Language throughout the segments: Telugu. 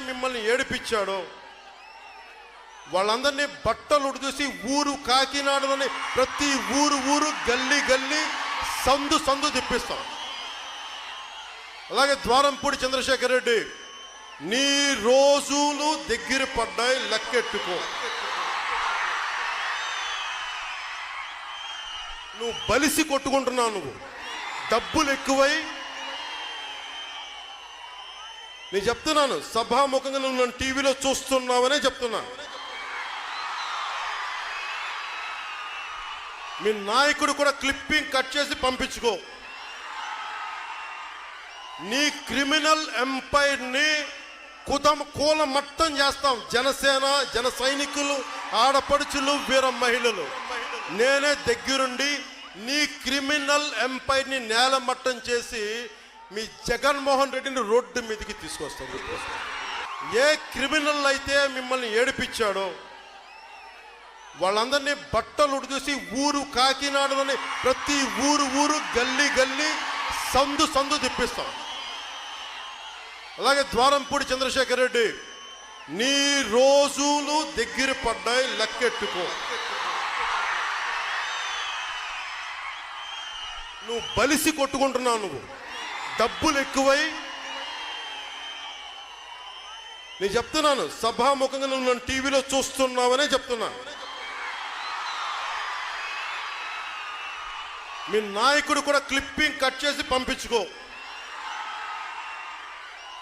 మిమ్మల్ని ఏడిపించాడో. వాళ్ళందరినీ బట్టలు ఉడిదూసి ఊరు కాకినాడలోని ప్రతి ఊరు ఊరు గల్లీ గల్లీ సందు సందు తిప్పిస్తాం. అలాగే ద్వారంపూడి చంద్రశేఖర్ రెడ్డి నీ రోజులు దగ్గర పడ్డాయి లెక్కెట్టుకో. నువ్వు బలిసి కొట్టుకుంటున్నావు నువ్వు. డబ్బులు ఎక్కువై నేను చెప్తున్నాను సభాముఖంగా నువ్వు నన్ను టీవీలో చూస్తున్నావనే చెప్తున్నాను. మీ నాయకుడు కూడా క్లిప్పింగ్ కట్ చేసి పంపించుకో. నీ క్రిమినల్ ఎంపైర్ని కుదం కూల మట్టం చేస్తాం. జనసేన జన సైనికులు ఆడపడుచులు వీర మహిళలు. నేనే దగ్గరుండి నీ క్రిమినల్ ఎంపైర్ని నేల మట్టం చేసి మీ జగన్మోహన్ రెడ్డిని రోడ్డు మీదకి తీసుకొస్తాం ఏ క్రిమినల్ అయితే మిమ్మల్ని ఏడిపించాడో వాళ్ళందరినీ బట్టలు ఉడిదూసి ఊరు కాకినాడలోని ప్రతి ఊరు ఊరు గల్లీ గల్లీ సందు సందు తిప్పిస్తాం. అలాగే ద్వారంపూడి చంద్రశేఖర్ రెడ్డి నీ రోజులు దగ్గర పడ్డాయి లెక్కెట్టుకో. నువ్వు బలిసి కొట్టుకుంటున్నావు నువ్వు. డబ్బులు ఎక్కువై నేను చెప్తున్నాను సభాముఖంగా నువ్వు నన్ను టీవీలో చూస్తున్నావనే చెప్తున్నాను. మీ నాయకుడు కూడా క్లిప్పింగ్ కట్ చేసి పంపించుకో.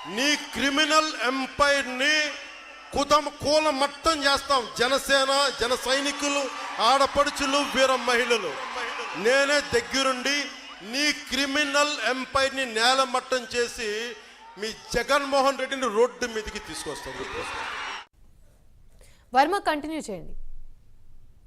నీ క్రిమినల్ ఎంపైర్ని కుదం కూల మట్టం చేస్తాం. జనసేన జన సైనికులు ఆడపడుచులు వీర మహిళలు. నేనే దగ్గరుండి నీ క్రిమినల్ ఎంపైర్ని నేలమట్టం చేసి మీ జగన్మోహన్ రెడ్డిని రోడ్డు మీదకి తీసుకొస్తాం వర్మ కంటిన్యూ చేయండి.